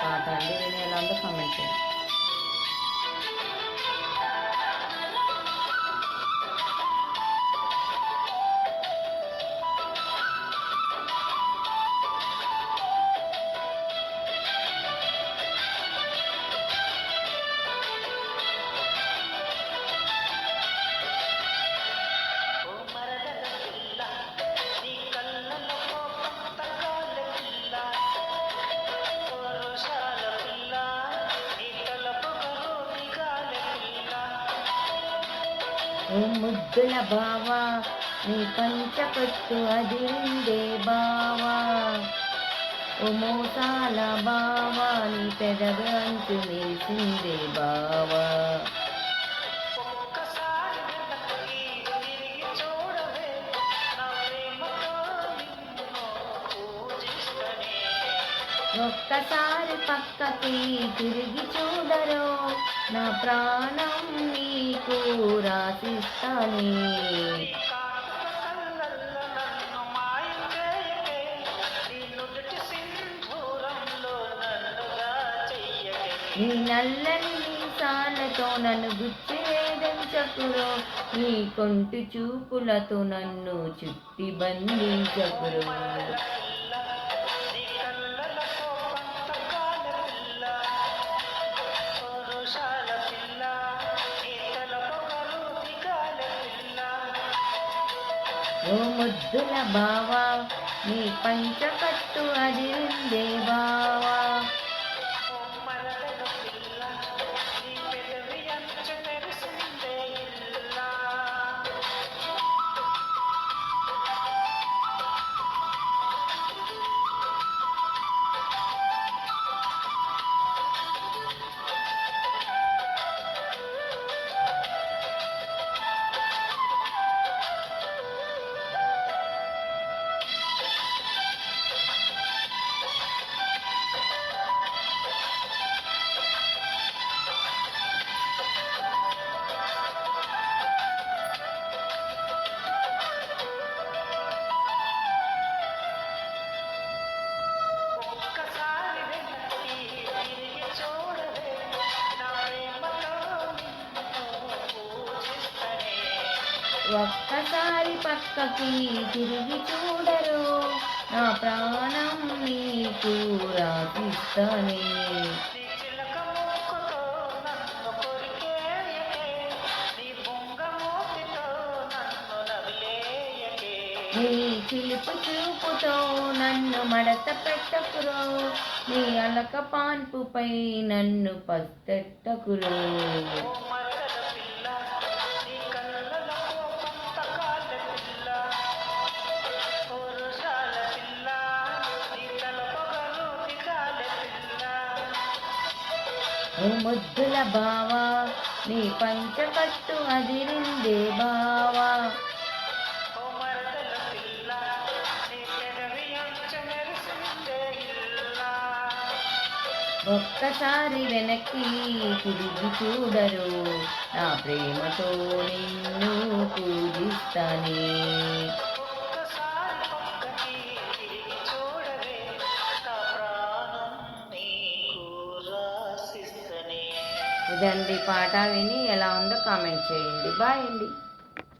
పాట అండి విని ఎలా ఉందో కామెంట్ చేయండి ఓ ముద్దుల బావా నీ పంచకట్టు అదిరిందే బావా. ఓ మోసాల బావా నీ పెదవి అంచు నిలిసిందే బావా. ఒక్కసారి నా పక్కకి తిరిగి చూడరు నా ప్రాణం నీకు రాసిస్తానే నీ నుదుటి నీ నల్లని మీసాలతో నన్ను గుచ్చివేదించకురో నీ కొంటి చూపులతో నన్ను చుట్టి బంధించకురో? ఓ ముద్దుల బావా నీ పంచకట్టు అదిరిందే బావా. ఒక్కసారి పక్కకి తిరిగి చూడరు. నా ప్రాణం నీకు రాసిస్తానే. నీ చిలుపు చూపుతో నన్ను మడత పెట్టకురో. నీ అలక పాన్పుపై నన్ను పస్తెట్టకురో. ఓ ముద్దుల బావా నీ పంచకట్టు అదిరిందే బావా. ఒక్కసారి వెనక్కి తిరిగి చూడరు నా ప్రేమతో నిన్ను పూజిస్తానే. ఇదండి పాట విని ఎలా ఉందో కామెంట్ చేయండి. బాయ్ అండి.